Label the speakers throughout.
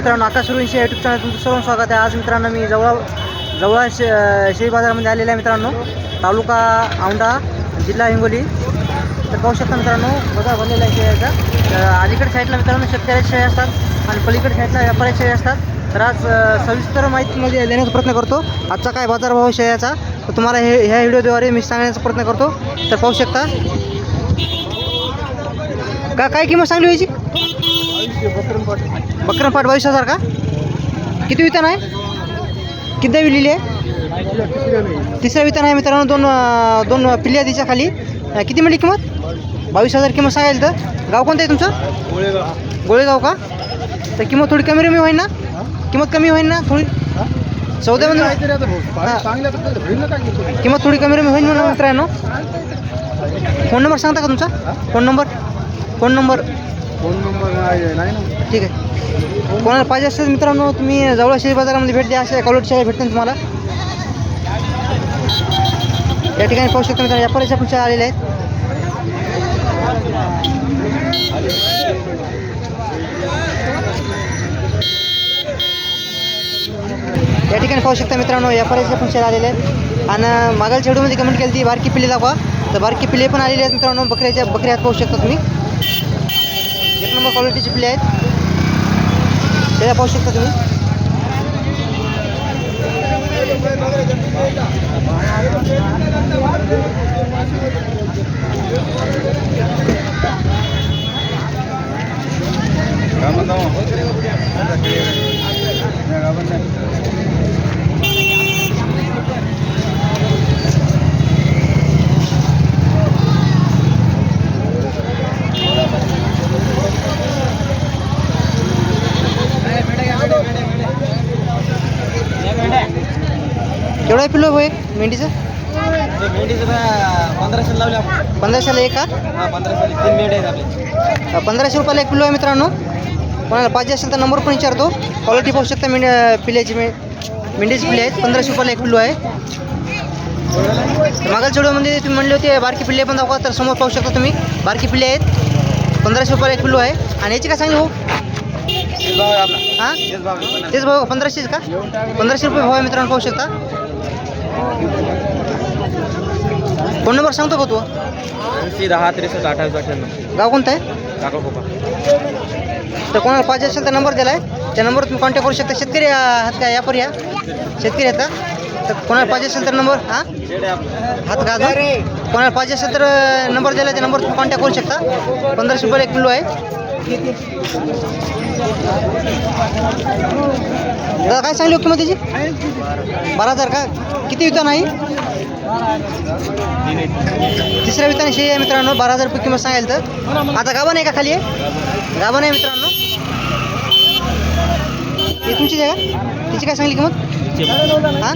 Speaker 1: मित्रांनो आकाश सुरुंशी YouTube channel तुमचं सर्व स्वागत आहे. आज मित्रांनो मी जवळ जवळ शे शेळी बाजारामध्ये आलेला आहे मित्रांनो. तालुका औंढा जिल्हा हिंगोली. तर पाहू शकता मित्रांनो बघा बनलेला आहे शेळ्याचा. तर अलीकडे साईडला मित्रांनो शेतकऱ्याच्या शेळ्या असतात आणि पलीकडे साईडला व्यापारी शेळ्या असतात. तर आज सविस्तर माहितीमध्ये देण्याचा प्रयत्न करतो. आजचा काय बाजारभाव आहे शेळ्याचा? तर तुम्हाला हे ह्या व्हिडिओद्वारे मी सांगण्याचा प्रयत्न करतो. तर पाहू शकता. का काय किंमत सांगली व्हायची बकरपाट बावीस हजार का? किती वितन आहे? किती विलेली आहे? तिसऱ्या वितन आहे मित्रांनो दोन दोन पिल्ल्या तिच्या खाली. किती म्हणली किंमत? बावीस हजार किंमत सांगायला तर. गाव कोणतं आहे तुमचं? गोळेगाव का? तर किंमत थोडी कमी रमी होईल ना? किंमत कमी होईल ना थोडी? चौदामध्ये म्हणजे- किंमत थोडी कमी रमी होईल म्हणून मित्रांनो. फोन नंबर सांगता का तुमचा? Phone number? Phone number?
Speaker 2: Phone number नाही ना?
Speaker 1: ठीक आहे. कोणाला पाहिजे असेल मित्रांनो तुम्ही जवळ शेअर बाजारामध्ये भेट द्या अशा क्वालिटी शेअर भेटतील तुम्हाला. या ठिकाणी पाहू शकता मित्रांनो व्यापाऱ्याच्या पण शेळ्या आलेल्या आहेत. या ठिकाणी पाहू शकता मित्रांनो व्यापाऱ्याच्या पण शेअर आलेले आहेत. आणि मागाल चेडूमध्ये कमेंट केली ती बारकी पिल्ले दाखवा. तर बारकी पिल्ले पण आलेले आहेत मित्रांनो बकऱ्याच्या बकऱ्या पाहू शकता तुम्ही. एक नंबर क्वालिटीचे पिल्ले आहेत त्याला पाहू शकता तुम्ही केवढा आहे पिल्लो होय मेंढीचं
Speaker 2: पंधराशे लावले आपण.
Speaker 1: पंधराशेला एक का
Speaker 2: पंधराशे तीन मेढे आहेत आपले.
Speaker 1: अ, पंधराशे रुपयाला एक पिल्लो आहे मित्रांनो. कोणाला पाहिजे असेल तर नंबर पण विचारतो. क्वालिटी पाहू शकता मेंढ पिल्याची मे मेंढीची पिल्ले आहेत. पंधराशे रुपयाला एक पिल्लो आहे. मागल चढवमध्ये तुम्ही म्हणले होते बारकी पिल्ले पण दाखवा. तर समोर पाहू शकता तुम्ही बारकी पिल्ले आहेत. पंधराशे रुपयाला एक पिल्लो आहे. आणि याची काय सांगली हो? हां तेच भाऊ पंधराशेच का? पंधराशे रुपये भाव आहे मित्रांनो पाहू शकता. फोन नंबर सांगतो का तू?
Speaker 2: ऐंशी दहा त्रेसष्ट अठ्ठावीस अठ्ठ्याण्णव.
Speaker 1: गाव कोणतं आहे? तर कोणाला पाहिजे असेल तर नंबर दिला आहे त्या नंबरवर तुम्ही कॉन्टॅक्ट करू शकता. शेतकरी आहात का? यापूर या शेतकरी आहेत का? तर कोणाला पाहिजे असेल तर नंबर हां? हात का कोणाला पाहिजे असेल तर नंबर दिला त्या नंबर तुम्ही कॉन्टॅक्ट करू शकता. पंधराशे रुपये एक किलो आहे. दादा काय सांगली किंमत त्याची? बारा हजार का? किती वितान आहे तिसऱ्या विताने शे आहे मित्रांनो बारा हजार रुपये किंमत सांगायला तर. आता गाभा नाही का खाली? आहे गाभा नाही मित्रांनो. तुमची आहे का? तिची काय सांगली किंमत? हां?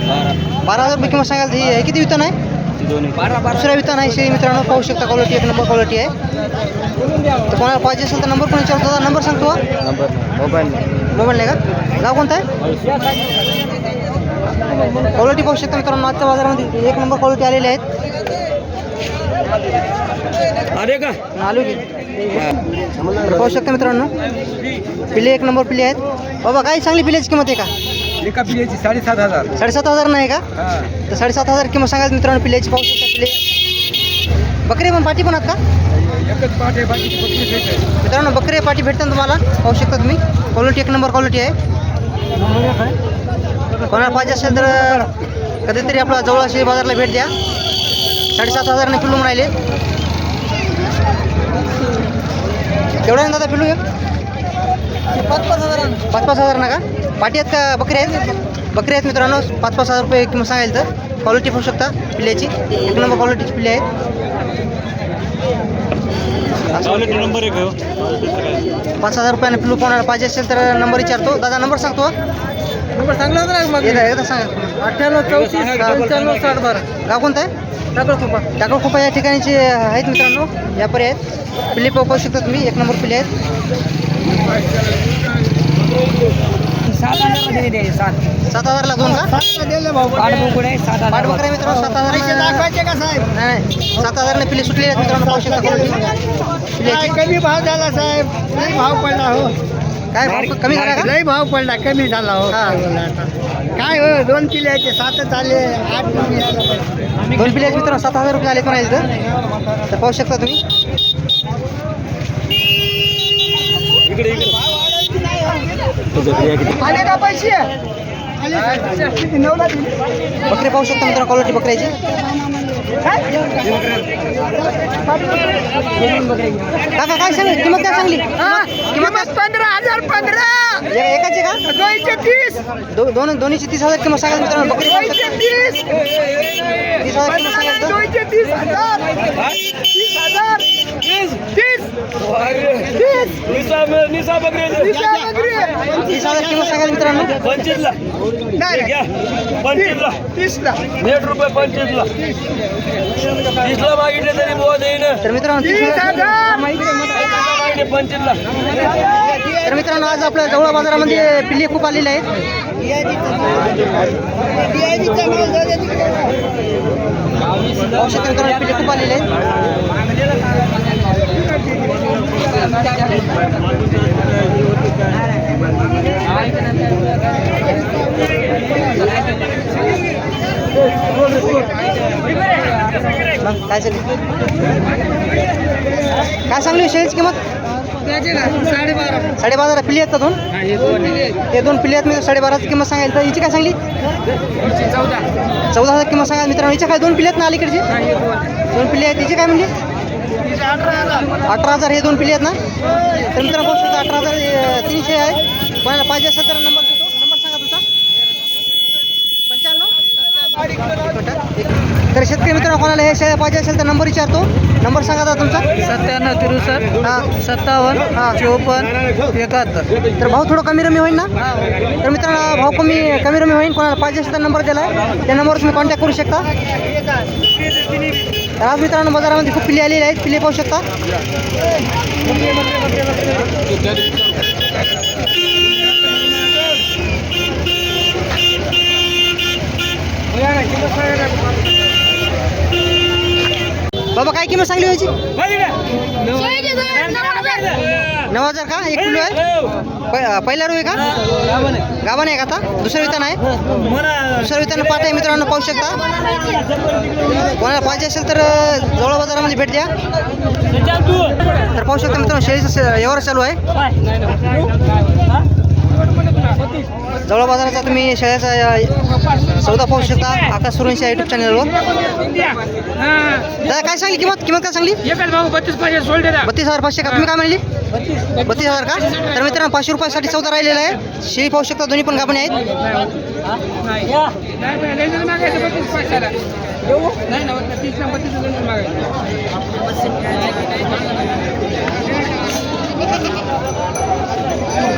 Speaker 1: बारा हजार रुपये किंमत सांगायला तर ही किती वितान आहे? दुसऱ्या वितान आहे. शेळी मित्रांनो पाहू शकता क्वालिटी एक नंबर क्वालिटी आहे. तर कोणाला पाहिजे असेल तर नंबर पण विचारतो. नंबर सांगतो?
Speaker 2: नंबर मोबाईल
Speaker 1: मोबाईल नाही. का? गाव कोणतं आहे? क्वालिटी पाहू शकता मित्रांनो आजच्या बाजारामध्ये एक नंबर क्वालिटी आलेली आहेत.
Speaker 2: अरे का?
Speaker 1: आलू की पाहू शकता मित्रांनो पिले एक नंबर पिले आहेत. बाबा काय चांगली पिल्याची किंमत आहे का?
Speaker 2: एका पिल्याची साडेसात हजार.
Speaker 1: साडेसात हजार नाही का?
Speaker 2: हा.
Speaker 1: तर साडेसात हजार किंमत सांगायचं मित्रांनो पिल्याची पाहू शकता पिले. बकरे पण पाठी पण आहेत का?
Speaker 2: एकच पाठ आहे बाकी भेट
Speaker 1: मित्रांनो बकरे पाठी भेटतात तुम्हाला. पाहू शकता तुम्ही. क्वालिटी एक नंबर क्वालिटी आहे. कोणाला पाहिजे असेल तर कधीतरी आपला जवळ बाजारला भेट द्या. साडेसात हजाराने पिल्लू म्हणाले. केवढा आहे दादा पिल्लू एक पाच पाच हजार पाच पाच हजार ना का? पाठी आहेत का बकरी आहेत? बकरी आहेत मित्रांनो पाच पाच हजार रुपये किंमत सांगायला तर. क्वालिटी पाहू शकता पिल्ल्याची. एक नंबर क्वालिटीची पिल्ले आहेत.
Speaker 2: नंबर एक
Speaker 1: पाच हजार रुपयाने पिल्लू कोणाला पाहिजे असेल तर नंबर विचारतो. दादा नंबर सांगतो
Speaker 2: नंबर सांगला होता ना मग.
Speaker 1: एकदा एकदा सांगा.
Speaker 2: अठ्ठ्याण्णव चौतीस पंच्याण्णव साठ बारा.
Speaker 1: गाव कोणतं आहे?
Speaker 2: टाकळ खोपा.
Speaker 1: टाकळ खोपा या ठिकाणचे आहेत मित्रांनो. व्यापारी आहेत. पिल्ले पाहू शकता तुम्ही. एक नंबर पिल्ले आहेत.
Speaker 2: सात हजार दे सात.
Speaker 1: सात हजारला का?
Speaker 2: पाठबुकुड सात
Speaker 1: बकरा मित्रांनो? सात हजार
Speaker 2: दाखवायचे का साहेब?
Speaker 1: नाही नाही. सात हजारने पिल्ले सुटलेले आहेत मित्रांनो पाहू शकता
Speaker 2: कमी भाव झाला साहेब? नाही भाव पडला हो.
Speaker 1: काय भाव कमी झाला का?
Speaker 2: लय भाव पडला कमी झाला हो.
Speaker 1: हा.
Speaker 2: काय बोला आता. काय हो दोन किल्ल्याचे सातच आले आठ.
Speaker 1: दोन मित्रांनो सात हजार रुपये आले पण आहे इथं? तर पाहू शकता तुम्ही.
Speaker 2: आले का पैसे आले का? किती नऊला दिले?
Speaker 1: बकरे पाहू शकता मित्रांनो क्वालिटी बकऱ्याची. काका काय सांगली? किंमत काय सांगली? किंमत काय
Speaker 2: पंधरा हजार पंधरा.
Speaker 1: एकाची का?
Speaker 2: दोनशे तीस.
Speaker 1: दोन दोन्हीची तीस हजार किंमत सांगाल मित्रांनो बकरी.
Speaker 2: तीस.
Speaker 1: तीस हजार किंमत सांगाल
Speaker 2: दोनशे तीस हजार. तीस हजार. निसा तीसला
Speaker 3: नेट रुपये पंचवीसला. तीसला मागितले तरी
Speaker 1: तर मित्रांनो
Speaker 3: पंचवीसला
Speaker 1: तर मित्रांनो आज आपल्या जवळ बाजारामध्ये पिल्ले खूप आलेले आहेत औषध मित्रांनो पिल्ले खूप आलेले आहेत काय चालेल काय सांगली शेळीची किंमत?
Speaker 2: साडेबारा.
Speaker 1: साडेबारा पिल्ली आहेत का दोन? हे दोन पिली आहेत मी साडेबाराची किंमत सांगायला तर हिची काय सांगली?
Speaker 2: चौदा.
Speaker 1: चौदा हजार किंमत सांगा मित्रांनो. हिच्या काय दोन पिली आहेत ना अलीकडची? दोन पिली आहेत. तिची काय म्हणजे अठरा हजार हे दोन पिले आहेत ना? तर मित्रांनो अठरा हजार तीनशे आहे. कोणाला पाहिजे सतरा नंबर सांगा तुमचा पंच्याण्णव तर शेतकरी मित्रांनो कोणाला हे शेळ्या पाहिजे असेल तर नंबर विचारतो. नंबर सांगा दादा तुमचा.
Speaker 2: सत्त्याण्णव तिरुसष्ट
Speaker 1: हां.
Speaker 2: सत्तावन्न
Speaker 1: हां.
Speaker 2: चोपन्न एकाहत्तर.
Speaker 1: तर भाव थोडं कमी रमी होईल ना? तर मित्रांनो भाव कमी कमी रमी होईल कोणाला पाहिजे असेल तर नंबर दिला आहे त्या नंबरवर तुम्ही कॉन्टॅक्ट करू शकता. तर आज मित्रांनो बाजारामध्ये खूप पिल्ले आलेले आहेत. पिल्ले पाहू शकता. बाबा काय किंमत सांगली व्हायची नऊ हजार का? एक किलो आहे? पहिला रू आहे का? गाभण आहे का आता? दुसरं वितान आहे? दुसरं वितान पाठ आहे मित्रांनो पाहू शकता. कोणाला पाहिजे असेल तर जवळ बाजारामध्ये भेट द्या. तर पाहू शकता मित्रांनो शेळीचं व्यवहार चालू आहे. जवळ बाजाराचा तुम्ही शेळ्याचा सौदा पाहू शकता आकाश सुरेंच्या युट्यूब चॅनलवर दादा काय सांगली किंमत? किंमत काय सांगली?
Speaker 2: बत्तीस
Speaker 1: हजार पाचशे का? तुम्ही काय म्हणली? बत्तीस हजार का? तर मित्रांनो पाचशे रुपयासाठी चौदा राहिलेला आहे. शेळी पाहू शकता दोन्ही पण गाभणे आहेत.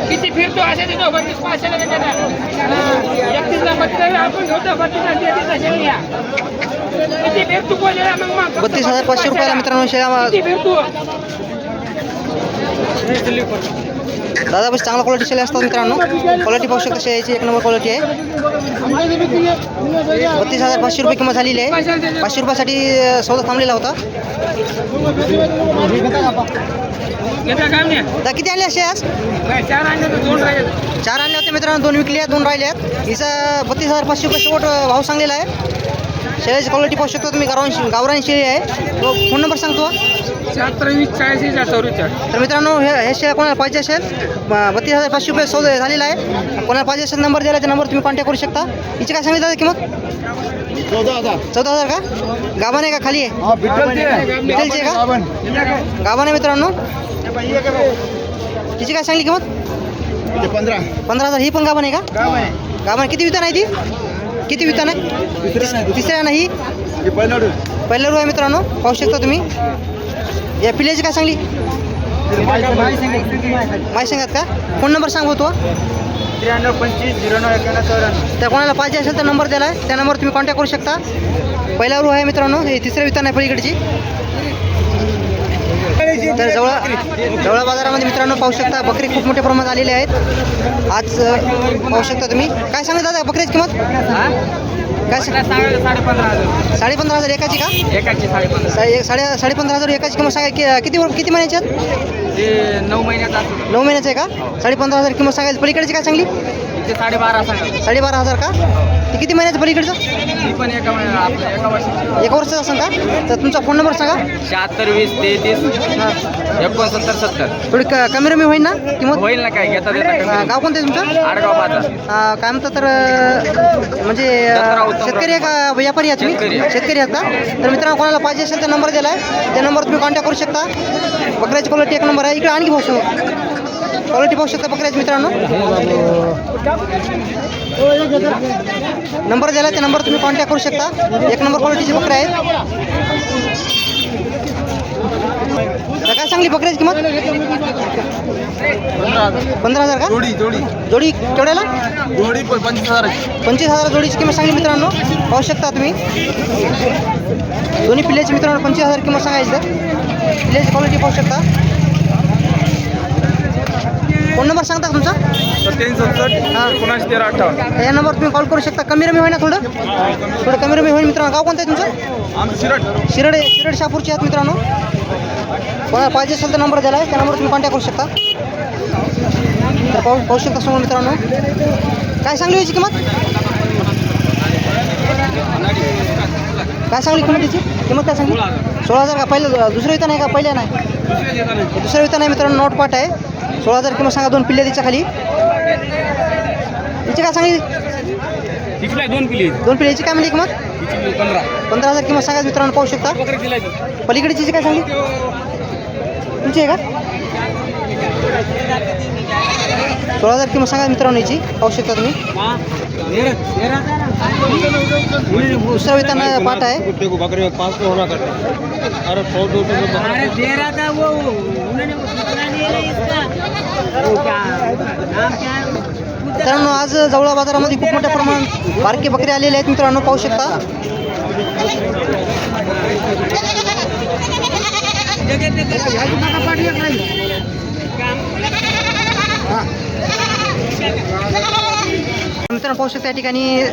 Speaker 2: किती फिरतो असे देतो बत्तीस पाचशेला देते ना एकतीसला बत्तीस आपण घेतो बत्तीसला तेहतीसला शेळी घ्या किती फिरतो बोललेला मग मग
Speaker 1: बत्तीस हजार पाचशे रुपयाला मित्रांनो शेळ्या
Speaker 2: किती फिरतो
Speaker 1: दादा बस चांगला क्वालिटी शेळ्या असतात मित्रांनो. क्वालिटी पाहू शकता शेळ्याची एक नंबर क्वालिटी आहे. बत्तीस हजार पाचशे रुपये किंमत झालेली आहे. पाचशे रुपयासाठी सौदा थांबलेला होता. दादा किती आणले असे आज?
Speaker 2: चार आणले
Speaker 1: होते मित्रांनो दोन विकले आहेत दोन राहिले आहेत. हिचा बत्तीस हजार पाचशे रुपये शेवट भाव सांगलेला आहे. शेळ्याची क्वालिटी पाहू शकता तुम्ही गावरान गावरान शेळी आहे. तो फोन नंबर सांगतो
Speaker 2: शहात्तर वीस चाळीस चौवेचाळीस
Speaker 1: तर मित्रांनो हे हे शेअर कोणाला पाहिजे असेल बत्तीस हजार पाचशे रुपये सौदा झालेला आहे. कोणाला पाहिजे असेल नंबर दिला त्या नंबर तुम्ही कॉन्टॅक्ट करू शकता. हिची काय सांगितलं किंमत? चौदा हजार का? गाभण आहे का? खाली आहे? बिटलची आहे. का? गाभण. आहे मित्रांनो. तिची काय सांगली किंमत?
Speaker 4: पंधरा.
Speaker 1: पंधरा हजार. ही पण गाभण आहे का? गाभण किती वितान आहे ती? किती वितान आहे तिस- तिसऱ्या नाही. पहिल्या रू आहे मित्रांनो पाहू शकता तुम्ही. या पिल्याची काय सांगली? माहिती सांगत का? फोन नंबर सांग होतो
Speaker 4: त्र्याण्णव पंचवीस झिरो नऊ एक्याण्णव चौऱ्याण्णव
Speaker 1: त्या कोणाला पाहिजे असेल तर नंबर दिला आहे त्या नंबरवर तुम्ही कॉन्टॅक्ट करू शकता. पहिला रू आहे मित्रांनो हे तिसऱ्या वितान आहे पलीकडची. तर जवळ जवळ बाजारामध्ये मित्रांनो पाहू शकता बकरी खूप मोठ्या प्रमाणात आलेले आहेत. आज पाहू शकता तुम्ही. काय सांगत दादा बकरीची किंमत? काय सा-
Speaker 2: साडे पंधरा हजार
Speaker 1: एकाची का?
Speaker 2: एकाची साडे
Speaker 1: साडे पंधरा हजार एकाची किंमत सांगा कि- किती किती महिन्याची आहेत
Speaker 2: ते नऊ महिन्याचा
Speaker 1: नऊ महिन्याचं आहे का? साडे पंधरा हजार किंमत सांगायची. पलीकडची काय चांगली
Speaker 2: ते साडेबारा सांगा.
Speaker 1: साडेबारा हजार का? ते किती महिन्याचं पलीकडचं
Speaker 2: ती पण एका आपल्या एका वर्षाची.
Speaker 1: एक वर्षाचं असेल का? तर तुमचा फोन नंबर सांगा.
Speaker 2: शहात्तर वीस तेहतीस एकोणसत्तर सत्तर.
Speaker 1: थोडी क कमी रमी होईल ना? किंमत?
Speaker 2: होईल ना काय? घेता देता
Speaker 1: अं,
Speaker 2: कमी?
Speaker 1: गाव कोणतं आहे तुमचं?
Speaker 2: आडगाव
Speaker 1: अं, काय म्हणतात तर अं, म्हणजे
Speaker 2: दत्तराव
Speaker 1: अं,
Speaker 2: उत्तमराव.
Speaker 1: शेतकरी आहे का व्यापारी
Speaker 2: शेतकरी
Speaker 1: तुम्ही?
Speaker 2: आहे.
Speaker 1: शेतकरी आहात का? तर मित्रांनो कोणाला पाहिजे असेल तर नंबर दिला आहे त्या नंबर तुम्ही कॉन्टॅक्ट करू शकता. बकऱ्याची क्वालिटी एक नंबर आहे. इकडे आणखी भाऊ क्वालिटी पाहू शकता बकऱ्याची मित्रांनो? नंबर दिला त्या नंबर तुम्ही कॉन्टॅक्ट करू शकता. एक नंबर क्वालिटीची बकऱ्या आहेत. काय सांगली बकऱ्याची किंमत? पंधरा हजार का?
Speaker 3: जोडी जोडी.
Speaker 1: जोडी केवढ्याला?
Speaker 3: जोडी पंचवीस हजार
Speaker 1: पंचवीस हजार जोडीची किंमत सांगली मित्रांनो. पाहू शकता तुम्ही. दोन्ही पिल्ल्याची मित्रांनो पंचवीस हजार किंमत सांगायची. तर पिल्ल्याची क्वालिटी पाहू शकता. फोन नंबर सांगता का तुमचा?
Speaker 3: सत्याऐंशी सत्तर
Speaker 1: हां.
Speaker 3: एकोणऐंशी तेरा अठ्ठावन्न.
Speaker 1: या नंबर तुम्ही कॉल करू शकता. कमी रमी होईल ना थोडं? थोडं कमी रमी होईल मित्रांनो. गाव कोणतं आहे तुमचं?
Speaker 3: आमचं शिरट
Speaker 1: शिरडे शिरड शापूरचे आहात मित्रांनो. कोणाला पाहिजे असेल तर नंबर दिला आहे त्या नंबर तुम्ही कॉन्टॅक्ट करू शकता. तर पाहू पाहू शकता समोर मित्रांनो. काय सांगली याची किंमत? काय सांगली किंमत त्याची किंमत काय सांगली? सोळा हजार. का? पहिलं दुसरं वितान आहे का? पहिल्या नाही. दुसरं वितान आहे मित्रांनो. नोट पाट आहे. सोळा हजार किंमत सांगा दोन पिल्ले तिच्या खाली. तिची काय सांगली?
Speaker 3: दोन पिली
Speaker 1: दोन पिल्ल्याची काय म्हणली किंमत?
Speaker 3: पंधरा.
Speaker 1: पंधरा हजार किंमत सांगा मित्रांनो पाहू शकता. पलीकडची जी काय सांगली? तुमची आहे का? सोळा हजार किंमत सांगा मित्रांनो याची. पाहू शकता तुम्ही. दुसरा वेतन पाठ आहे. मित्रांनो आज जवळ बाजारामध्ये खूप मोठ्या प्रमाणात बारके बकरे आलेले आहेत मित्रांनो. पाहू शकता. मित्रांनो पाहू शकता या ठिकाणी.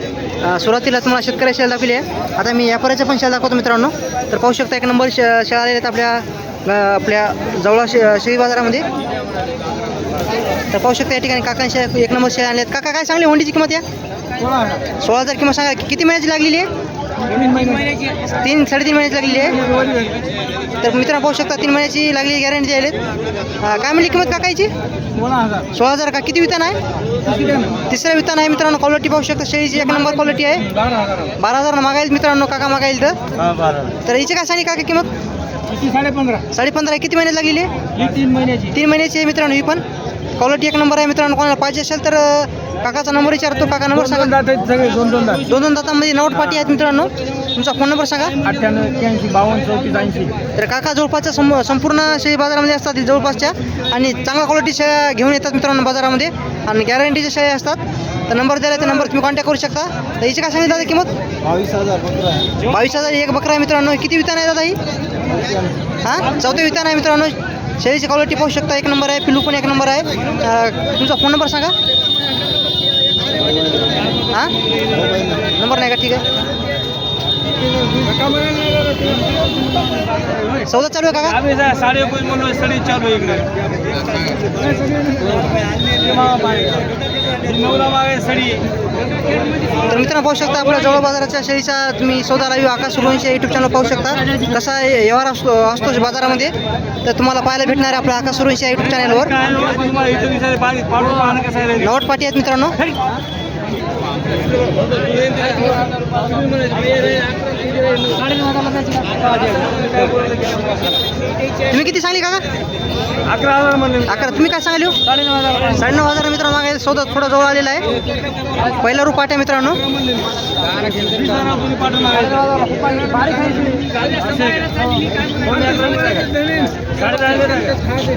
Speaker 1: सुरुवातीला तुम्हाला शेतकऱ्याची शेळ दाखवली आहे. आता मी व्यापाऱ्याच्या पण शेळ दाखवतो मित्रांनो. तर पाहू शकता एक नंबर श शेळ्या आलेल्या आहेत आपल्या आपल्या जवळ शेळी बाजारामध्ये. तर पाहू शकता या ठिकाणी. काकांशी एक नंबर शेळ्या आणल्यात काका काय सांगली होंडीची किंमत या? सोळा हजार किंमत सांगा. किती महिन्याची लागलेली आहे? तीन साडेतीन महिन्याची लागलेली आहे. तर मित्रांनो पाहू शकता तीन महिन्याची लागलेली गॅरंटी द्यायला काय म्हणली किंमत काकायची? सोळा हजार. का? किती वितान आहे? तिसऱ्या वितान आहे मित्रांनो क्वालिटी पाहू शकता शेळीची एक नंबर क्वालिटी आहे. बारा हजार मागाईल मित्रांनो काका मागाईल तर. तर हिची काय सांगली काका किंमत?
Speaker 2: साडे पंधरा
Speaker 1: साडे पंधरा किती महिन्यात लागलेली आहे?
Speaker 2: तीन महिन्याची.
Speaker 1: तीन महिन्याची आहे मित्रांनो ही पण. क्वालिटी एक नंबर आहे मित्रांनो. कोणाला पाहिजे असेल तर काकाचा नंबर विचारतो. काका नंबर सांगा.
Speaker 2: सगळे दोन दोन दात.
Speaker 1: दोन दोन दातांमध्ये नोट पाटी आहेत मित्रांनो. तुमचा फोन नंबर सांगा.
Speaker 2: अठ्ठ्याण्णव एक्क्याऐंशी बावन्न चौतीस ऐंशी.
Speaker 1: तर काका जवळपासच्या सम संपूर्ण शेळी बाजारामध्ये असतात जवळपासच्या. आणि चांगल्या क्वालिटी शेळ्या घेऊन येतात मित्रांनो बाजारामध्ये. आणि गॅरंटीच्या शेळ्या असतात. तर नंबर दिला त्या नंबर तुम्ही कॉन्टॅक्ट करू शकता. तर हिची काय सांगितलं दादा किंमत?
Speaker 3: बावीस हजार
Speaker 1: बावीस हजार एक बकरा आहे मित्रांनो. किती वितान आहे दादा ही? हां? चौथे वितान आहे मित्रांनो. शेळीची क्वालिटी पाहू शकता. एक नंबर आहे. पिलू पण एक नंबर आहे. तुमचा फोन नंबर सांगा. हां? नंबर नाही का? ठीक आहे. सौदा चालू आहे काका
Speaker 3: आम्ही जा- साडे एकोणीस म्हणून सडी चालू आहे इकडे. नवरा मागे सडी
Speaker 1: तर मित्रांनो पाहू शकता आपल्या जवळ बाजाराच्या शेळीचा तुम्ही सौदा live Aakash Survanshi YouTube channel पाहू शकता. कसा व्यवहार असतो असतो बाजारामध्ये. तर तुम्हाला पाहायला भेटणार आहे आपल्या आकाश सुरवंशी युट्यूब चॅनलवर
Speaker 3: काय? लोक तुम्हाला इथं दिसायला पाणी पाडून पाहणं कसं आहे? रे?
Speaker 1: नवट पाटी आहेत मित्रांनो. तुम्ही किती सांगली काका?
Speaker 3: अकरा हजार म्हणले
Speaker 1: अकरा. तुम्ही काय सांगली हो?
Speaker 3: साडेनऊ हजार
Speaker 1: साडेनऊ हजार मित्रांनो मागे सौदा थोडा जवळ आलेला आहे. पहिला रूप आहे मित्रांनो.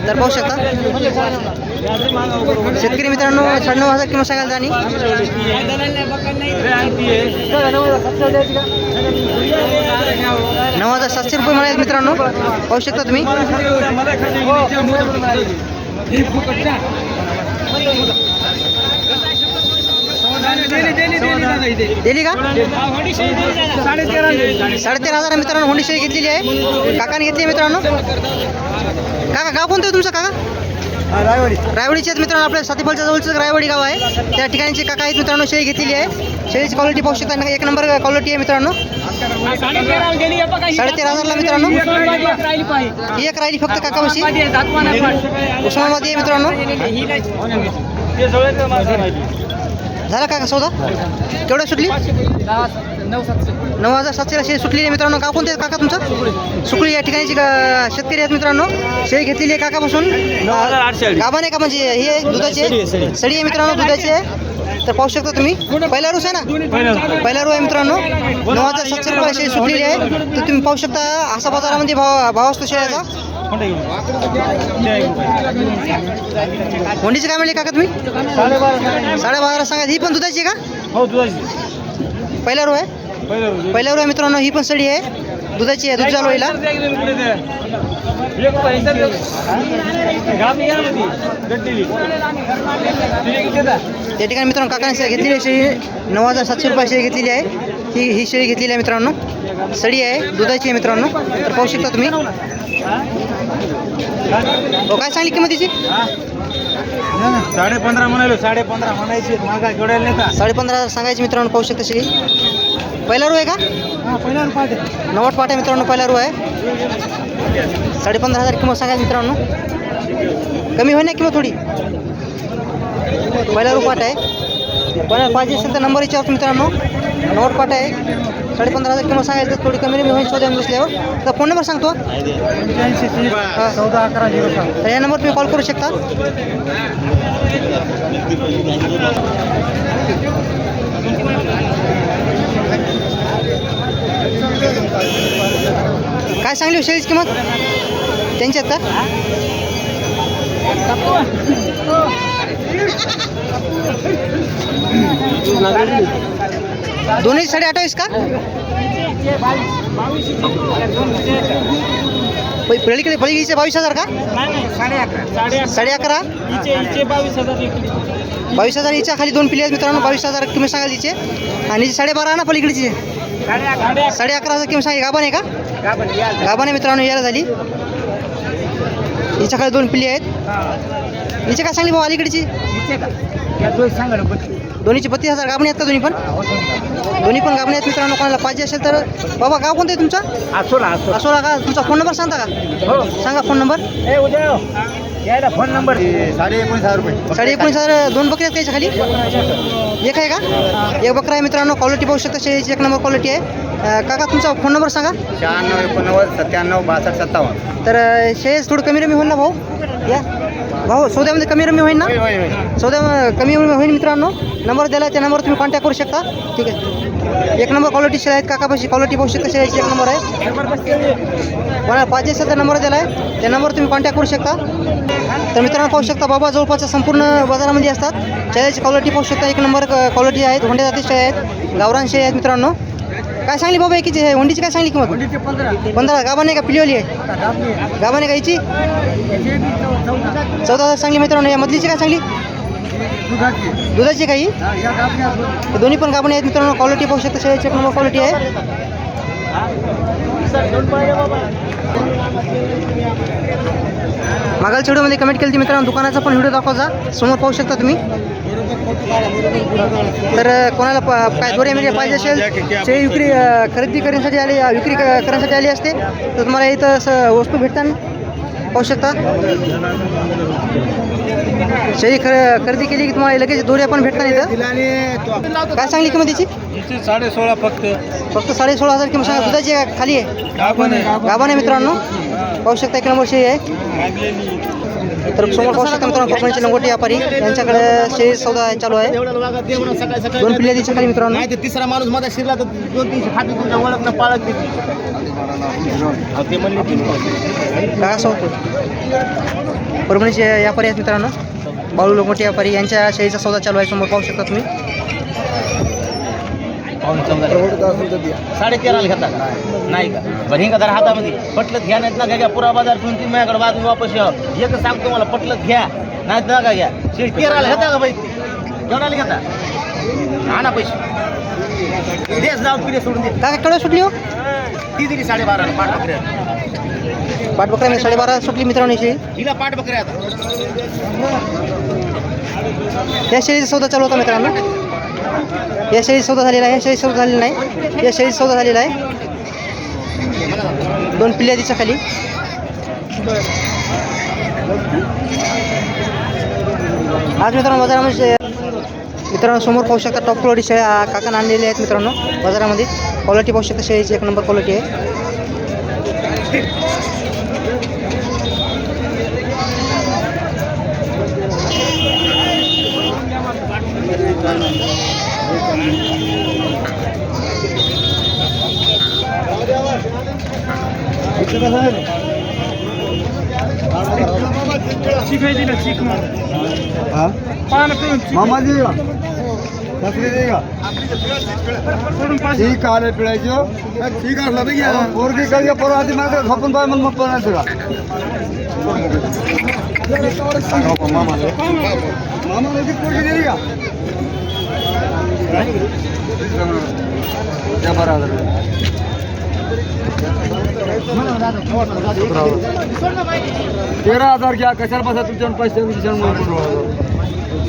Speaker 1: तर पाहू शकता. शेतकरी मित्रांनो शहाण्णव हजार किंमत सांगायला आणि नऊ हजार सातशे रुपये मिळाले मित्रांनो. पाहू शकता तुम्ही. दिली का? साडेतेरा हजार मित्रांनो होंडी शेळी घेतलेली आहे. काकाने घेतली आहे मित्रांनो. काका गाव कोणतं आहे तुमचं काका?
Speaker 4: रायवाडी.
Speaker 1: रायवाडीचे मित्रांनो आपल्या सातीफलच्या जवळचं रायवाडी गाव आहे. त्या ठिकाणचे काका आहेत मित्रांनो शेळी घेतलेली आहे. शेळीची क्वालिटी पाहू शकता एक नंबर क्वालिटी आहे मित्रांनो. साडेतेरा हजारला मित्रांनो. ही एक राहिली फक्त काकापाशी उस्मानाबादी आहे मित्रांनो. झाला काका सौदा? केवढं सुटली? नऊ हजार सातशेला शेळी सुटलेली आहे मित्रांनो. गाव कोणते काका तुमचं? सुकळी या ठिकाणची गा- शेतकरी आहेत मित्रांनो. शेळी घेतलेली आहे काकापासून. गाभा नाही का म्हणजे ही दुधाची? आहे? सडी. आहे मित्रांनो दुधाची. आहे तर पाहू शकता तुम्ही. पहिला रूस आहे ना? पहिला रू आहे मित्रांनो. नऊ हजार सातशे रुपये शेळी सुटलेली आहे. तर तुम्ही पाहू शकता असा बाजारामध्ये भाव भाव असतो शेळ्याचा. कोंडीची काय म्हणले काका तुम्ही?
Speaker 4: साडेबारा.
Speaker 1: सांगा. ही पण दुधाची आहे का?
Speaker 4: हो
Speaker 1: पहिला रू आहे. पहिल्या रू आहे मित्रांनो ही पण सडी आहे. दुधाची आहे दूध चालू होईल त्या ठिकाणी मित्रांनो काकाने घेतलेली आहे शेळी नऊ हजार सातशे रुपये शेळी घेतलेली आहे. ही ही शेळी घेतलेली आहे मित्रांनो. सडी आहे दुधाची आहे मित्रांनो. तर पाहू शकता तुम्ही. हो काय सांगली किंमत तिची?
Speaker 4: साडे पंधरा म्हणालो साडे पंधरा म्हणायची
Speaker 1: साडे पंधरा सांगायची मित्रांनो पाहू शकता शेळी पहिला रू आहे का?
Speaker 4: हा पहिला पाहते.
Speaker 1: नवट पाट आहे मित्रांनो पहिला रू आहे. साडे पंधरा हजार किंमत सांगायची मित्रांनो. कमी होईल ना किंमत थोडी? पहिला रू पाट आहे. पण पाहिजे असेल तर नंबर विचारतो मित्रांनो. नवट पाट आहे. साडे पंधरा हजार किंमत सांगायचं तर थोडी कमी कमी होईल शोधा बसल्यावर. तर फोन नंबर सांगतो.
Speaker 4: चौदा अकरा झिरो
Speaker 1: तर या नंबर तुम्ही कॉल करू शकता. काय सांगली शेळीची किंमत? त्यांची आहेत का दोन्ही साडे अठ्ठावीस का? पलीकडे पलीकडे पलीकडचे बावीस हजार का? साडे अकरा. बावीस हजार हिच्या खाली दोन पिले आहेत मित्रांनो. बावीस हजार तुम्ही सांगाल तिचे. आणि साडेबारा ना पलीकडची? साडे अकरा हजार सांगे गाभा नाही का? गाभा नाही मित्रांनो यायला झाली. हिच्या खाली दोन पिल्ली आहेत. हिचे काय सांगली भाऊ अलीकडची? दोन्हीची बत्तीस हजार गाभणी आहेत का दोन्ही पण? दोन्ही पण गाभणी आहेत मित्रांनो कोणाला पाहिजे असेल तर. बाबा गाव कोणतं आहे तुमचं?
Speaker 4: आसोला
Speaker 1: असोला. का? तुमचा फोन नंबर सांगता का?
Speaker 4: हो.
Speaker 1: सांगा फोन नंबर
Speaker 4: ए उद्या यायला फोन नंबर? साडे एकोणीस हजार रुपये.
Speaker 1: साडे एकोणीस हजार दोन बकरी आहेत का याच्या खाली? एक आहे का? एक बकरा आहे मित्रांनो क्वालिटी पाहू शकता शेळीची एक नंबर क्वालिटी आहे. काका तुमचा फोन नंबर सांगा.
Speaker 4: शहाण्णव एकोणनव्वद सत्त्याण्णव बासष्ट सत्तावन्न.
Speaker 1: तर शेळीच थोडं कमी रमी होईल ना भाऊ? या. भाऊ सौद्यामध्ये कमी रमी होईल ना? सौद्या कमी होईल मित्रांनो. नंबर दिला त्या नंबरवर तुम्ही कॉन्टॅक्ट करू शकता. ठीक आहे. एक नंबर क्वालिटी शेळ्या आहेत काकापाशी क्वालिटी पाहू शकता शेळ्याची एक नंबर आहे. पाहिजे असेल तर नंबर दिला आहे. त्या नंबरवर तुम्ही कॉन्टॅक्ट करू शकता. तर मित्रांनो पाहू शकता बाबा जवळपासच्या संपूर्ण बाजारामध्ये असतात. शेळ्याची क्वालिटी पाहू शकता. एक नंबर क्वालिटी आहेत. होंड्या जाती शेळ्या आहेत. गावरान शेळ्या आहेत मित्रांनो. काय सांगली बाबा एकीची? आहे होंडीची काय सांगली किंमत? पंधरा. गाभा नाही का पिलीवाली आहे? गाभा नाही का हिची? चौदा. हजार सांगली मित्रांनो. या मधलीची काय सांगली? दुधाची. काही दोन्ही पण गाभणे आहेत मित्रांनो. क्वालिटी पाहू शकता एक नंबर क्वालिटी आहे. मागालच्या व्हिडिओमध्ये कमेंट केली मित्रांनो. दुकानाचा पण व्हिडिओ दाखवायचा समोर पाहू शकता तुम्ही. तर कोणाला काय दोरे मिरे पाहिजे असेल शेळी विक्री खरेदी करण्यासाठी आली विक्री करण्यासाठी आली असते तर तुम्हाला इथं असं वस्तू भेटतात पाहू शकता. शेळी खर खरेदी केली की तुम्हाला लगेच दोऱ्या पण भेटतात इथं. काय सांगली किंमत तिची
Speaker 4: साडे सोळा फक्त.
Speaker 1: फक्त साडे सोळा हजार किंमत. सांगा दुधाची? खाली आहे. गाभा आहे. मित्रांनो. पाहू शकता एक नंबर शेळी आहे. तर समोर पाहू शकता मित्रांनो कोकणची लंगोटी व्यापारी. यांच्याकडे शेळी सौदा चालू आहे. दोन पिल्ले तिच्या खाली मित्रांनो.
Speaker 3: नाही तर तिसरा माणूसमध्ये शिरला तर दोन तीनशे खाती तुमच्या ओळख न पाळत देते ते म्हणले
Speaker 1: काय होतो? परभणीचे व्यापारी आहेत मित्रांनो. बाळू लंगोटी व्यापारी. यांच्या शेळीचा सौदा चालू आहे. समोर पाहू शकता तुम्ही.
Speaker 3: पाऊन चौदा. साडे तेराला घेता का? नाही का? बरं हिंगा जरा हातामध्ये. पटलं घ्या नाहीत ना घ्या पुरा बाजार ठेवून ती माझ्याकडे बाजू वापस या एकच सांगतो मला पटलं घ्या. नाहीत नका घ्या? शेळी तेराला घेता का बाई केवढ्याला घेता? हा ना पैसे. देस जाऊ पिढे सोडून दे.
Speaker 1: काय केवढं सुटली हो?
Speaker 3: ती दिली साडेबाराला पाठ बकऱ्या
Speaker 1: मी साडेबारा सुटली मित्रांनो
Speaker 3: हिला पाठ बकऱ्या आता.
Speaker 1: या शेळीचा सौदा चालू होता मित्रांनो. या शेळी सौदा झालेला आहे या शेळी सौदा झालेला नाही. या शेळी सौदा झालेला आहे. दोन पिल्ल्या तिच्या खाली आज मित्रांनो बाजारामध्ये मित्रांनो समोर पाहू शकता टॉप क्वालिटी शेळ्या काकान आणलेल्या आहेत मित्रांनो बाजारामध्ये. क्वालिटी पाहू शकता शेळीची एक नंबर क्वालिटी आहे.
Speaker 2: चिक आहे पान
Speaker 5: मामा देगा कसली देगा
Speaker 2: सोडून पाच
Speaker 5: ठीक आले पिळायचं ठीक असला तर घ्या पोरगी कधी परवा आधी मागे झोपून पाय मग मग पण का मामा मामा पोरगी दिली का तेरा हजार घ्या. कशाला बसा तुमच्या पैसे?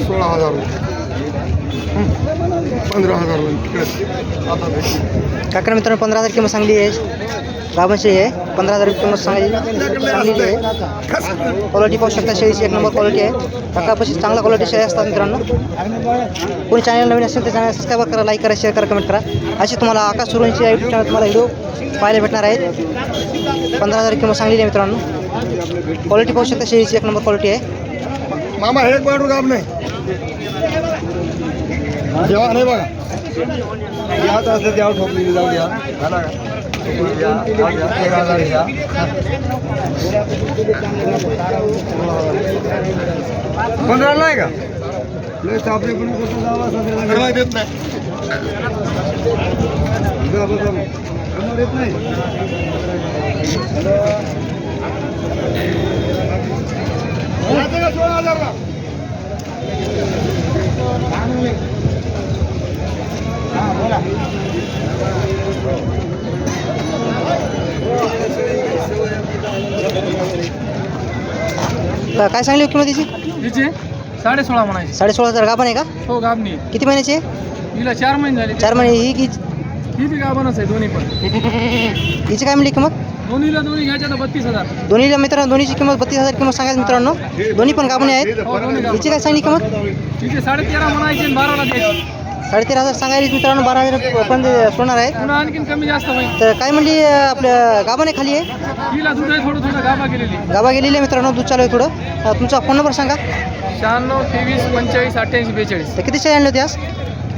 Speaker 5: सोळा हजार. पंधरा हजार. रुपये तिकडे आता भेटतील.
Speaker 1: काका मित्रांनो पंधरा हजार किंमत सांगली आहे. गाभण आहे. पंधरा हजार किंमत सांगली सांगलेली आहे. क्वालिटी पाहू शकता शेळीची. एक नंबर क्वालिटी आहे. काकापाशी चांगला क्वालिटी शेळी असतात मित्रांनो. कोणी चॅनल नवीन असेल तर चॅनल सबस्क्राईब करा लाईक करा शेअर करा कमेंट करा. असे तुम्हाला आकाश सुरूंची यूट्यूब चॅनल तुम्हाला व्हिडिओ पाहायला भेटणार आहेत. पंधरा हजार किंमत सांगलेली आहे मित्रांनो. क्वालिटी पाहू शकता शेळीची. एक नंबर क्वालिटी आहे.
Speaker 5: मामा हे पाडू नाही. जेव्हा नाही बघा. यात असं द्यावं ठोकलेली जाऊ द्या. झाला का? द्या, द्या, द्या, एक हजार द्या. पंधरा नाही का? लय आपले पण कसं जावं सध्या देत नाही. सोळा हजार का
Speaker 1: तर काय सांगली किंमत तिची
Speaker 2: तिचे? साडे सोळा म्हणायचे.
Speaker 1: साडे सोळा हजार गाभण आहे का?
Speaker 2: हो गाबणी
Speaker 1: किती महिन्याची आहे?
Speaker 2: हिला चार महिने झाले.
Speaker 1: चार महिने ही की
Speaker 2: ही बी गाभणच आहे दोन्ही पण.
Speaker 1: हिची काय म्हणली किंमत?
Speaker 2: दोन्हीला दोन्ही घ्यायच्या तर बत्तीस हजार.
Speaker 1: दोन्हीला मित्रांनो दोन्हीची किंमत बत्तीस हजार किंमत सांगायचं मित्रांनो. दोन्ही पण गाभणे आहेत.
Speaker 2: हो दोन्ही गाभण.
Speaker 1: हिची काय सांगली किंमत?
Speaker 2: तिचे साडे तेरा म्हणायचे आणि बाराला द्यायची.
Speaker 1: साडेतेरा हजार सांगायला मित्रांनो बारा हजार पण सोडणार आहेत.
Speaker 2: पुन्हा आणखीन कमी जास्त होईल.
Speaker 1: तर काय म्हणली अं, आपल्या गाभाने खाली आहे?
Speaker 2: दूध आहे थोडं थोडं गाभा गेलेली.
Speaker 1: गाभा गेलेली आहे मित्रांनो दूध चालू आहे थोडं. अं, तुमचा फोन नंबर सांगा.
Speaker 2: शहाण्णव तेवीस पंचेचाळीस अठ्ठ्याऐंशी बेचाळीस.
Speaker 1: तर किती शेळ्या आणले होते आज?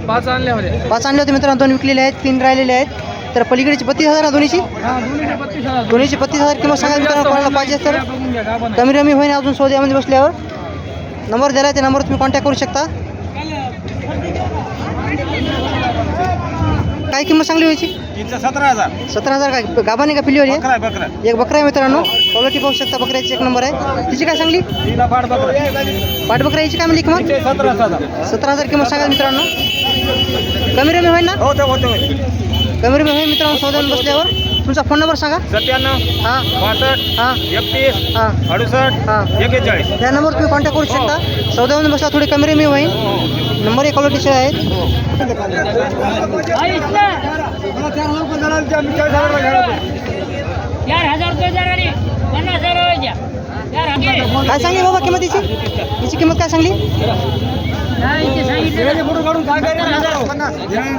Speaker 2: पाच आणल्या होत्या.
Speaker 1: पाच आणले होते मित्रांनो दोन विकलेले आहेत तीन राहिलेले आहेत. तर पलीकडेची बत्तीस हजार ना दोन्हीची?
Speaker 2: हा दोन्हीचे बत्तीस हजार.
Speaker 1: दोन्हीची बत्तीस हजार किंमत सांगा मित्रांनो कोणाला पाहिजे तर.
Speaker 2: बघून घ्या गाभा नाही.
Speaker 1: कमी रमी होईन अजून सौद्यामध्ये बसल्यावर. नंबर दिला आहे त्या नंबरवर तुम्ही कॉन्टॅक्ट करू शकता. काय किंमत सांगली व्हायची
Speaker 3: तिचं सतरा हजार.
Speaker 1: सतरा हजार काय? गाभाने का
Speaker 3: बकरा आहे, बकरा
Speaker 1: एक बकरा आहे मित्रांनो. क्वालिटी पाहू शकता बकऱ्याची एक नंबर आहे. तिची काय सांगली?
Speaker 3: तिला पाठ बकरा
Speaker 1: पाठ याची काय म्हणली किंमत?
Speaker 3: तिचे सतरा हजार.
Speaker 1: सतरा हजार किंमत सांगा मित्रांनो. कमी रमी होईल ना?
Speaker 3: होते
Speaker 1: कमी रमी होईल मित्रांनो सौद्यावर बसल्यावर. तुमचा फोन नंबर सांगा.
Speaker 3: सत्त्याण्णव
Speaker 1: हां.
Speaker 3: पासष्ट
Speaker 1: हां.
Speaker 3: एकतीस
Speaker 1: हां.
Speaker 3: अडुसष्ट
Speaker 1: हां.
Speaker 3: एकेचाळीस.
Speaker 1: त्या नंबरवर तुम्ही कॉन्टॅक्ट करू शकता. सौद्यावर बसला थोडी कमी रमी होईल नंबर एक क्वालिटी शेअर आहेत. काय सांगली बाबा किंमत तिची तिची किंमत काय सांगली?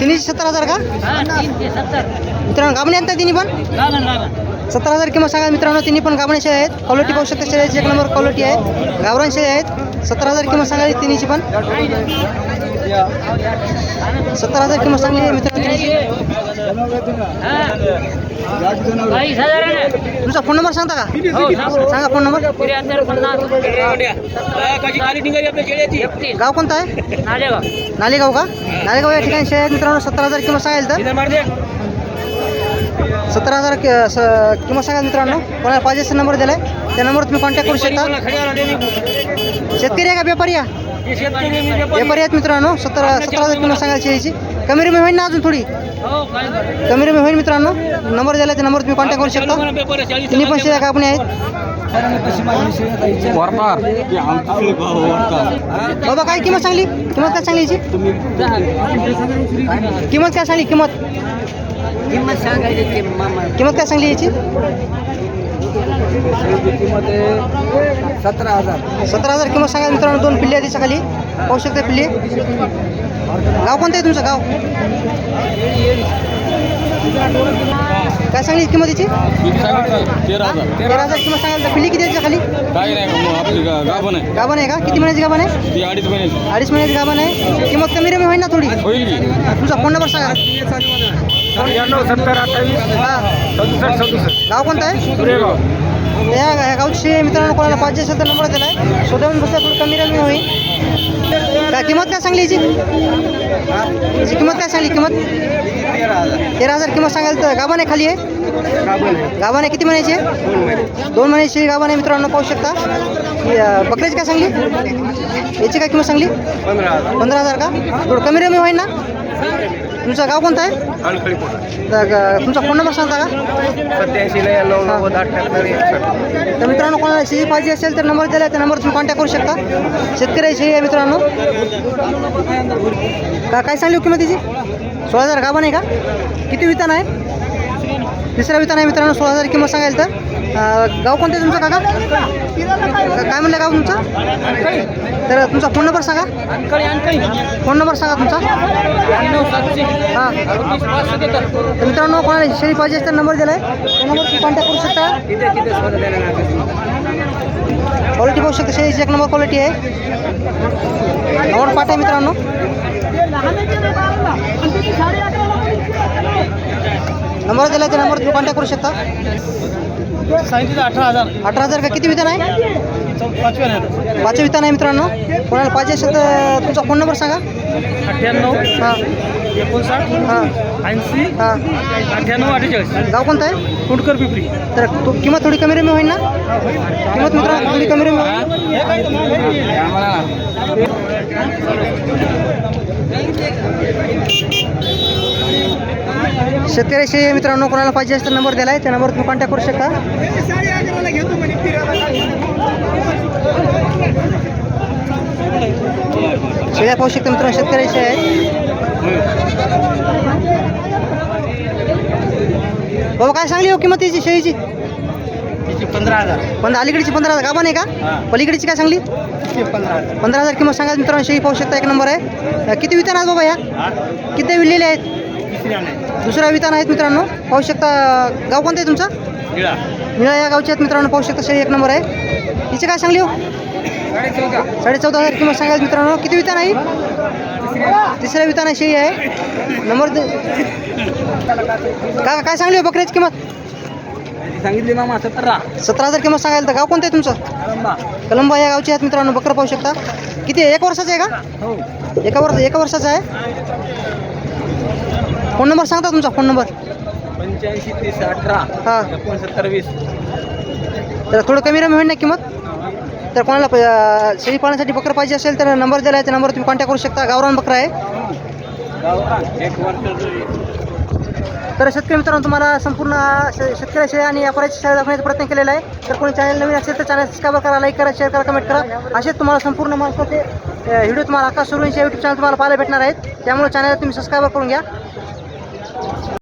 Speaker 1: तिन्ही सत्तर हजार का?
Speaker 6: तीन
Speaker 1: मित्रांनो गाबणे आहेत ना तिन्ही पण?
Speaker 6: गाभण गाभण
Speaker 1: सत्तर हजार किंमत सांगा मित्रांनो तिन्ही पण गाबणे शेळ्या आहेत. क्वालिटी पाहू शकता शेळ्याची एक नंबर क्वालिटी आहे. गावरान शेळ्या आहेत. सत्तर हजार किंमत सांगायची तिन्हीची पण. सत्तर हजार किंमत सांगली आहे मित्रांनो तुमचा फोन नंबर सांगता का?
Speaker 6: हो सांग
Speaker 1: सांगा फोन नंबर गाव कोणतं आहे?
Speaker 6: नालेगाव.
Speaker 1: नालेगाव का? नालेगाव या ठिकाणी शेळ्या आहेत मित्रांनो सत्तर हजार किंमत सांगायला तर. सत्तर हजार कि- स- किंमत सांगा मित्रांनो? कोणाला पाहिजे असेल नंबर दिलाय त्या नंबरवर तुम्ही कॉन्टॅक्ट करू शकता. शेतकरी आहे का व्यापारी आहे? व्यापारी. आहेत मित्रांनो सतरा सतरा हजार किंमत सांगायची याची कमी रमी होईल ना अजून थोडी? कमी रमी होईल मित्रांनो. नंबर दिला त्या नंबर तुम्ही कॉन्टॅक्ट करू शकता. तिन्ही पण शेळ्या कापणी आहेत. बाबा काय किंमत सांगली? किंमत काय सांगली याची किंमत काय सांगली? किंमत? किंमत काय सांगली याची
Speaker 5: सतरा हजार.
Speaker 1: सतरा हजार किंमत सांगा मित्रांनो दोन पिल्ले आहेत खाली पाहू शकता पिल्ले. गाव कोणतं आहे तुमचं गाव? काय सांगली किंमत याची?
Speaker 4: तेरा हजार.
Speaker 1: तेरा हजार किंमत सांगाल तर पिल्ली किती आहे त्याच्याखाली?
Speaker 4: काय नाही आपली गा- गाभण आहे.
Speaker 1: गाभण आहे का? किती महिन्याची गाभण आहे?
Speaker 4: ती अडीच महिन्याची.
Speaker 1: अडीच महिन्याची गाभण आहे. किंमत कमी रमी होईल ना थोडी?
Speaker 4: होईल की.
Speaker 1: तुमचा फोन नंबर सांगा.
Speaker 5: त्र्याण्णव सत्तर अठ्ठावीस
Speaker 1: हा.
Speaker 5: सदुसष्ट सदुसष्ट.
Speaker 1: गाव कोणतं आहे?
Speaker 5: सुरेगाव.
Speaker 1: या गावची मित्रांनो कोणाला पाहिजे असेल तर नंबर दिलाय. शोधावून बसल्या थोडी कमी रमी होईल. काय किंमत काय सांगली याची? याची किंमत काय सांगली? किंमत?
Speaker 5: तेरा हजार.
Speaker 1: किंमत सांगाल तर गाभाने खाली आहे. गाभाने किती महिन्याची आहे
Speaker 5: दोन महिने
Speaker 1: दोन महिन्याची गाभाने मित्रांनो पाहू शकता. बकऱ्याची काय सांगली? याची काय किंमत सांगली?
Speaker 5: पंधरा हजार.
Speaker 1: का? थोडं कमी रमी होईल ना? तुमचं गाव कोणतं आहे? तर, तुमचा फोन नंबर सांगता का?
Speaker 5: सत्याऐंशी नव्याण्णव नव्वद अठ्ठ्याहत्तर एकसष्ट.
Speaker 1: तर मित्रांनो कोणाला शेळी पाहिजे असेल तर नंबर दिला त्या नंबर तुम्ही कॉन्टॅक्ट करू शकता. शेतकरी शेळी आहे मित्रांनो. का काय सांगली किंमत तिची? सोळा हजार गाभा नाही का? किती वितान आहे? तिसरा वितान आहे मित्रांनो सोळा हजार किंमत सांगाल तर. गाव कोणतं आहे तुमचं काका? काय म्हणलं गाव तुमचं? तर तुमचा फोन नंबर सांगा. फोन नंबर सांगा तुमचा. हां. मित्रांनो कोणाला शेळी पाहिजे असता तर नंबर दिला आहे त्या नंबर कॉन्टॅक्ट करू शकता. क्वालिटी पाहू शकता शेळीची एक नंबर क्वालिटी आहे. आवड पाठ आहे मित्रांनो. नंबर दिला त्या नंबर तुम्ही कॉन्टॅक्ट करू शकता.
Speaker 3: सांगितलं अठरा हजार.
Speaker 1: अठरा हजार का किती विधान आहे?
Speaker 3: पाचव्या नाही.
Speaker 1: विधान आहे मित्रांनो. कोणाला पाहिजे असेल तर तुमचा फोन नंबर सांगा.
Speaker 3: अठ्ठ्याण्णव
Speaker 1: हां.
Speaker 3: एकोणसाठ
Speaker 1: हां.
Speaker 3: ऐंशी
Speaker 1: हां.
Speaker 3: अठ्ठ्याण्णव अठ्ठेचाळीस.
Speaker 1: गाव कोणतं आहे?
Speaker 3: कुंडकर पिपरी.
Speaker 1: तर तो किंमत थोडी कमी रमी होईल ना? किंमत मित्रांनो थोडी कमी रमी होईल. शेतकरी शेळी मित्रांनो कोणाला पाहिजे तर नंबर दिला आहे त्या नंबर तुम्ही कॉन्टॅक्ट करू शकता. शेळ्या पाहू शकता मित्रांनो शेळ्या आहे. बाबा काय सांगली हो किंमत त्याची शेळीची?
Speaker 3: पंधरा हजार.
Speaker 1: पण अलीकडची पंधरा हजार. गाभा नाही का. पलीकडची काय सांगली?
Speaker 3: पंधरा हजार.
Speaker 1: किंमत सांगा मित्रांनो शेळी पाहू शकता एक नंबर आहे. किती वितान आहेत बाबा या किती विलेले आहेत? दुसरा वितान आहेत मित्रांनो. पाहू शकता गाव कोणतं आहे तुमचं?
Speaker 3: निळा.
Speaker 1: निळा या गावचे आहेत मित्रांनो. पाहू शकता शेळी एक नंबर आहे. हिचे काय सांगली हो? साडे चौदा हजार किंमत सांगायला मित्रांनो. किती वितान आहे तिसऱ्या वितान आहे शेळी आहे. नंबर दे का काय सांगली हो बकऱ्याची किंमत?
Speaker 3: सांगितली मामा सतरा.
Speaker 1: सतरा हजार किंमत सांगायला तर गाव कोणतं आहे तुमचं? कलंबा. या गावचे आहेत मित्रांनो बकरं पाहू शकता. किती आहे? एक वर्षाचं आहे का? एका वर्ष एका वर्षाचा आहे? फोन नंबर सांगता तुमचा? Phone number?
Speaker 3: पंच्याऐंशी तीस अठरा
Speaker 1: हां.
Speaker 3: एकोणसत्तर वीस.
Speaker 1: तर थोडं कमी रमी होईल ना किंमत? तर कोणाला शेळी पाळण्यासाठी बकरं पाहिजे असेल तर नंबर दिला आहे त्या नंबर तुम्ही कॉन्टॅक्ट करू शकता. गावरान बकरा आहे.
Speaker 3: एक वर्ष
Speaker 1: तर शेतकरी मित्रांनो तुम्हाला संपूर्ण शे- शेतकरी शेळ्या आणि व्यापाराची शेळ्या दाखवण्याचा प्रयत्न केलेला आहे. तर कोणी चॅनल नवीन असेल तर चॅनल सबस्क्राईब करा लाईक करा शेअर करा कमेंट करा. असेच तुम्हाला संपूर्ण महाराष्ट्राचे व्हिडिओ तुम्हाला आकाश सुरूंचे यूट्यूब चॅनल तुम्हाला पाहायला भेटणार आहेत. त्यामुळे चॅनल तुम्ही सबस्क्राईब करून घ्या.